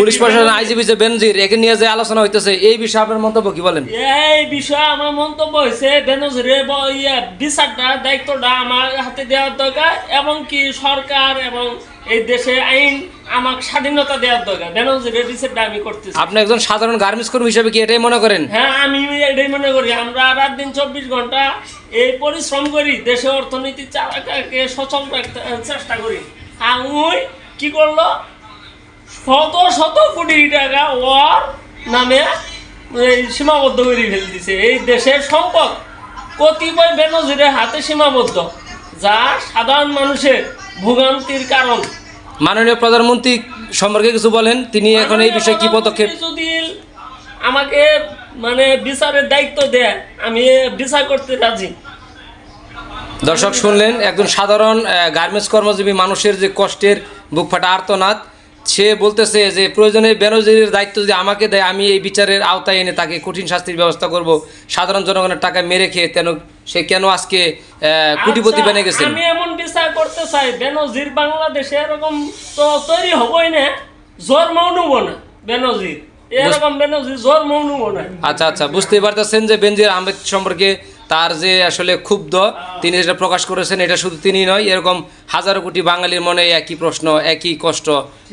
Police প্রশাসন IGP যে বেনজির একে নিয়ে যে আলোচনা হইতেছে এই বিষয়ে আপনার মন্তব্য কি বলেন? এই বিষয়ে আমার মন্তব্য হয়েছে বেনজিরে ইয়ে বিচারটা দায়িত্বটা আমার হাতে দেওয়ার দরকার এবং কি সরকার এবং এই দেশে আইন আমাকে স্বাধীনতা দেওয়ার দরকার। বেনজিরে বিচারটা আমি করতেছি। আপনি একজন সাধারণ গার্মেন্টস কর্মী হিসেবে কি এটাই মনে করেন? হ্যাঁ আমি এটাই মনে করি। আমরা রাত দিন চব্বিশ ঘণ্টা এই পরিশ্রম করি দেশে অর্থনীতি চালাকে সচল রাখতে চেষ্টা করি। আর ওই কি করল? শত শত কোটি টাকা ওর নামে সীমাবদ্ধ করে ফেলে দিছে এই দেশের সম্পদ কতিপয় বেনজিরের হাতে সীমাবদ্ধ যা সাধারণ মানুষের ভোগান্তির কারণ। মাননীয় প্রধানমন্ত্রী সম্পর্কে কিছু বলেন? তিনি এখন এই বিষয়ে কি পদক্ষেপ যদি আমাকে মানে বিচারের দায়িত্ব দেয় আমি বিচার করতে রাজি। দর্শক শুনলেন একজন সাধারণ গার্মেন্টস কর্মজীবী মানুষের যে কষ্টের বুক ফাটা আর্তনাদ সে বলতেছে যে প্রয়োজনে বেনজিরের দায়িত্ব যদি আমাকে দেয় আমি এই বিচারের আওতায় এনে তাকে কঠিন শাস্তির ব্যবস্থা করব। সাধারণ জনগণের টাকা মেরে খেয়ে কেন সে কেন আজকে কোটিপতি আচ্ছা, বেনে গেছে আমি এমন বিচার করতে চাই বেনজির বাংলাদেশে এরকম তো তৈরি হবই না জন্মও নেব না বেনজির। আচ্ছা আচ্ছা বুঝতেই পারতেছেন যে বেনজির আহমেদ সম্পর্কে তার যে আসলে ক্ষুব্ধ, তিনি যেটা প্রকাশ করেছেন, এটা শুধু তিনি নয়, এরকম হাজারো কোটি বাঙালির মনে একই প্রশ্ন, একই কষ্ট,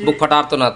বুক ফাটা আর্তনাদ।